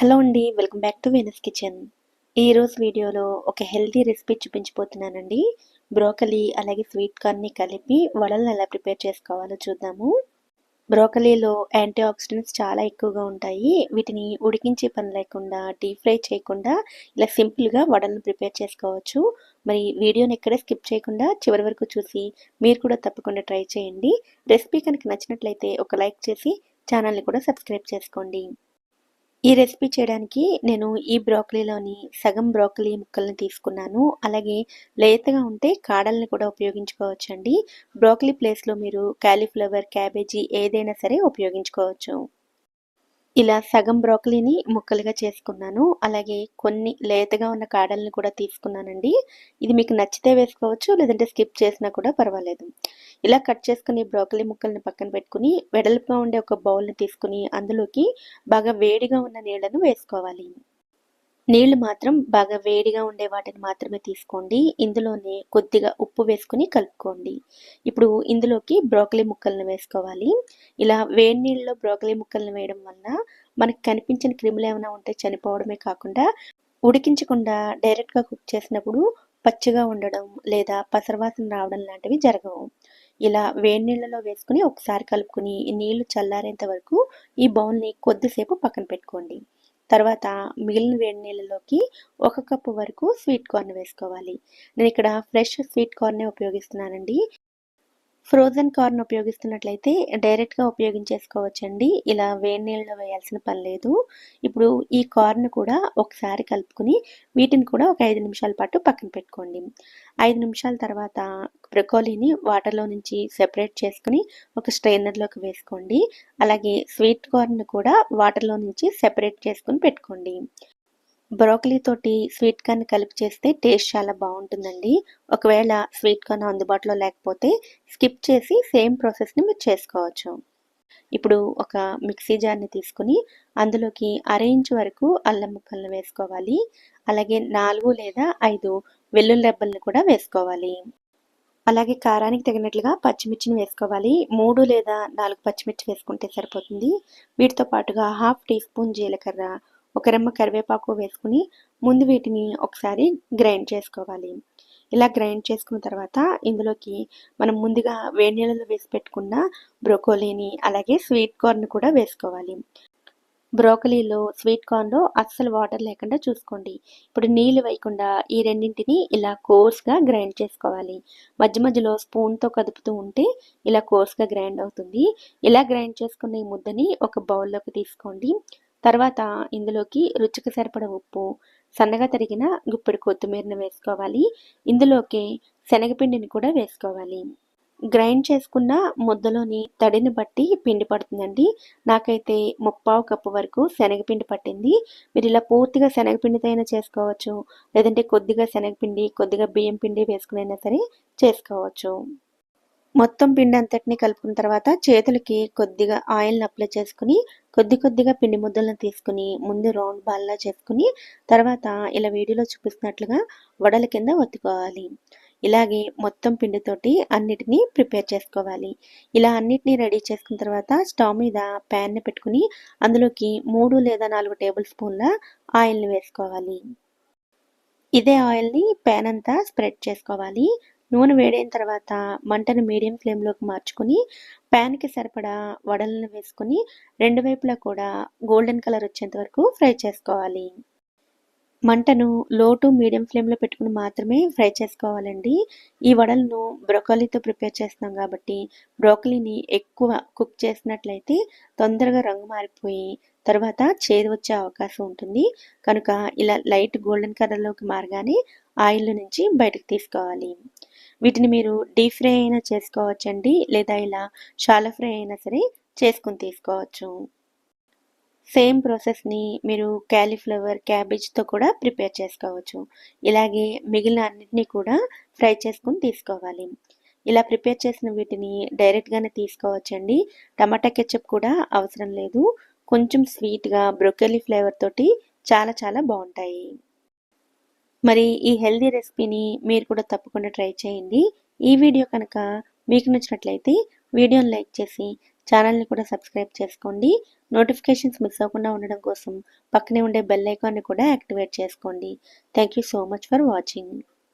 Hello అండి welcome back to Venus kitchen. ఈరోజు వీడియోలో ఒక హెల్తీ రెసిపీ చూపించబోతున్నానండి. బ్రోకలీ అలాగే స్వీట్ కార్న్ని కలిపి వడలను ఎలా ప్రిపేర్ చేసుకోవాలో చూద్దాము. బ్రోకలీలో యాంటీ ఆక్సిడెంట్స్ చాలా ఎక్కువగా ఉంటాయి. వీటిని ఉడికించే పని లేకుండా డీప్ ఫ్రై చేయకుండా ఇలా సింపుల్గా వడలను ప్రిపేర్ చేసుకోవచ్చు. మరి వీడియోని ఎక్కడ స్కిప్ చేయకుండా చివరి వరకు చూసి మీరు కూడా తప్పకుండా ట్రై చేయండి. రెసిపీ కనుక నచ్చినట్లయితే ఒక లైక్ చేసి ఛానల్ని కూడా సబ్స్క్రైబ్ చేసుకోండి. ఈ రెసిపీ చేయడానికి నేను ఈ బ్రోకలీలోని సగం బ్రోకలీ ముక్కల్ని తీసుకున్నాను. అలాగే లేతగా ఉంటే కాడల్ని కూడా ఉపయోగించుకోవచ్చండి. బ్రోకలీ ప్లేస్లో మీరు క్యాలీఫ్లవర్ క్యాబేజీ ఏదైనా సరే ఉపయోగించుకోవచ్చు. ఇలా సగం బ్రోకలీని ముక్కలుగా చేసుకున్నాను. అలాగే కొన్ని లేతగా ఉన్న కాడల్ని కూడా తీసుకున్నానండి. ఇది మీకు నచ్చితే వేసుకోవచ్చు లేదంటే స్కిప్ చేసినా కూడా పర్వాలేదు. ఇలా కట్ చేసుకుని బ్రోకలీ ముక్కల్ని పక్కన పెట్టుకుని వెడల్పుగా ఉండే ఒక బౌల్ని తీసుకుని అందులోకి బాగా వేడిగా ఉన్న నీళ్ళను వేసుకోవాలి. నీళ్ళు మాత్రం బాగా వేడిగా ఉండే వాటిని మాత్రమే తీసుకోండి. ఇందులోనే కొద్దిగా ఉప్పు వేసుకుని కలుపుకోండి. ఇప్పుడు ఇందులోకి బ్రోకలీ ముక్కలను వేసుకోవాలి. ఇలా వేడి నీళ్ళలో బ్రోకలీ ముక్కలను వేయడం వల్ల మనకు కనిపించిన క్రిములు ఏమైనా ఉంటే చనిపోవడమే కాకుండా ఉడికించకుండా డైరెక్ట్గా కుక్ చేసినప్పుడు పచ్చిగా ఉండడం లేదా పసరవాసన రావడం లాంటివి జరగవు. ఇలా వేడి నీళ్ళలో వేసుకుని ఒకసారి కలుపుకుని నీళ్ళు చల్లారేంత వరకు ఈ బౌల్ని కొద్దిసేపు పక్కన పెట్టుకోండి. తర్వాత మిగిలిన వేడి నీళ్ళలోకి ఒక కప్పు వరకు స్వీట్ కార్న్ వేసుకోవాలి. నేను ఇక్కడ ఫ్రెష్ స్వీట్ కార్నే ఉపయోగిస్తున్నానండి. ఫ్రోజన్ కార్న్ ఉపయోగిస్తున్నట్లయితే డైరెక్ట్గా ఉపయోగించేసుకోవచ్చండి. ఇలా వేడి నీళ్ళలో వేయాల్సిన పని లేదు. ఇప్పుడు ఈ కార్న్ కూడా ఒకసారి కలుపుకుని వీటిని కూడా ఒక ఐదు నిమిషాల పాటు పక్కన పెట్టుకోండి. ఐదు నిమిషాల తర్వాత బ్రొకోలీని వాటర్లో నుంచి సెపరేట్ చేసుకుని ఒక స్ట్రైనర్లోకి వేసుకోండి. అలాగే స్వీట్ కార్న్ కూడా వాటర్లో నుంచి సెపరేట్ చేసుకుని పెట్టుకోండి. బ్రోకలీ తోటి స్వీట్ కార్న్ కలిపి చేస్తే టేస్ట్ చాలా బాగుంటుందండి. ఒకవేళ స్వీట్ కార్న్ అందుబాటులో లేకపోతే స్కిప్ చేసి సేమ్ ప్రాసెస్ని మీరు చేసుకోవచ్చు. ఇప్పుడు ఒక మిక్సీ జార్ని తీసుకుని అందులోకి అర ఇంచ్ వరకు అల్లం ముక్కలను వేసుకోవాలి. అలాగే నాలుగు లేదా ఐదు వెల్లుల్లి రెబ్బలను కూడా వేసుకోవాలి. అలాగే కారానికి తగినట్లుగా పచ్చిమిర్చిని వేసుకోవాలి. మూడు లేదా నాలుగు పచ్చిమిర్చి వేసుకుంటే సరిపోతుంది. వీటితో పాటుగా హాఫ్ టీ స్పూన్ జీలకర్ర ఒక రెమ్మ కరివేపాకు వేసుకుని ముందు వీటిని ఒకసారి గ్రైండ్ చేసుకోవాలి. ఇలా గ్రైండ్ చేసుకున్న తర్వాత ఇందులోకి మనం ముందుగా వేడి నీళ్ళలో వేసి పెట్టుకున్న బ్రోకోలీని అలాగే స్వీట్ కార్న్ కూడా వేసుకోవాలి. బ్రోకలీలో స్వీట్ కార్న్లో అస్సలు వాటర్ లేకుండా చూసుకోండి. ఇప్పుడు నీళ్ళు వేయకుండా ఈ రెండింటిని ఇలా కోర్స్గా గ్రైండ్ చేసుకోవాలి. మధ్య మధ్యలో స్పూన్తో కదుపుతూ ఉంటే ఇలా కోర్స్గా గ్రైండ్ అవుతుంది. ఇలా గ్రైండ్ చేసుకున్న ఈ ముద్దని ఒక బౌల్లోకి తీసుకోండి. తర్వాత ఇందులోకి రుచికి సరిపడ ఉప్పు సన్నగా తరిగిన గుప్పెడు కొత్తిమీరను వేసుకోవాలి. ఇందులోకి శనగపిండిని కూడా వేసుకోవాలి. గ్రైండ్ చేసుకున్న ముద్దలోని తడిని బట్టి పిండి పడుతుందండి. నాకైతే ముప్పావు కప్పు వరకు శనగపిండి పట్టింది. మీరు ఇలా పూర్తిగా శనగపిండితో అయినా చేసుకోవచ్చు. లేదంటే కొద్దిగా శనగపిండి కొద్దిగా బియ్యం పిండి వేసుకునైనా సరే చేసుకోవచ్చు. మొత్తం పిండి అంతటిని కలుపుకున్న తర్వాత చేతులకి కొద్దిగా ఆయిల్ని అప్లై చేసుకుని కొద్ది కొద్దిగా పిండి ముద్దలను తీసుకుని ముందు రౌండ్ బాల్లా చేసుకుని తర్వాత ఇలా వీడియోలో చూపిస్తున్నట్లుగా వడల కింద ఒత్తుకోవాలి. ఇలాగే మొత్తం పిండితోటి అన్నిటినీ ప్రిపేర్ చేసుకోవాలి. ఇలా అన్నిటినీ రెడీ చేసుకున్న తర్వాత స్టవ్ మీద ప్యాన్ని పెట్టుకుని అందులోకి మూడు లేదా నాలుగు టేబుల్ స్పూన్ల ఆయిల్ని వేసుకోవాలి. ఇదే ఆయిల్ని ప్యాన్ అంతా స్ప్రెడ్ చేసుకోవాలి. నూనె వేడైన తర్వాత మంటను మీడియం ఫ్లేమ్లోకి మార్చుకుని ప్యాన్కి సరిపడా వడలను వేసుకుని రెండు వైపులా కూడా గోల్డెన్ కలర్ వచ్చేంత వరకు ఫ్రై చేసుకోవాలి. మంటను లో టు మీడియం ఫ్లేమ్లో పెట్టుకుని మాత్రమే ఫ్రై చేసుకోవాలండి. ఈ వడలను బ్రోకలీతో ప్రిపేర్ చేస్తున్నాం కాబట్టి బ్రోకలీని ఎక్కువ కుక్ చేసినట్లయితే తొందరగా రంగు మారిపోయి తర్వాత చేదు వచ్చే అవకాశం ఉంటుంది. కనుక ఇలా లైట్ గోల్డెన్ కలర్లోకి మారగానే ఆయిల్ నుంచి బయటకు తీసుకోవాలి. వీటిని మీరు డీప్ ఫ్రై అయినా చేసుకోవచ్చండి లేదా ఇలా షాలో ఫ్రై అయినా సరే చేసుకుని తీసుకోవచ్చు. సేమ్ ప్రాసెస్ని మీరు క్యాలీఫ్లవర్ క్యాబేజ్తో కూడా ప్రిపేర్ చేసుకోవచ్చు. ఇలాగే మిగిలిన అన్నిటినీ కూడా ఫ్రై చేసుకుని తీసుకోవాలి. ఇలా ప్రిపేర్ చేసిన వీటిని డైరెక్ట్గానే తీసుకోవచ్చండి. టమాటా కెచప్ కూడా అవసరం లేదు. కొంచెం స్వీట్గా బ్రొకెలీ ఫ్లేవర్ తోటి చాలా చాలా బాగుంటాయి. మరి ఈ హెల్దీ రెసిపీని మీరు కూడా తప్పకుండా ట్రై చేయండి. ఈ వీడియో కనుక మీకు నచ్చినట్లయితే వీడియోని లైక్ చేసి ఛానల్ని కూడా సబ్స్క్రైబ్ చేసుకోండి. నోటిఫికేషన్స్ మిస్ అవ్వకుండా ఉండడం కోసం పక్కనే ఉండే బెల్ ఐకాన్ని కూడా యాక్టివేట్ చేసుకోండి. Thank you so much for watching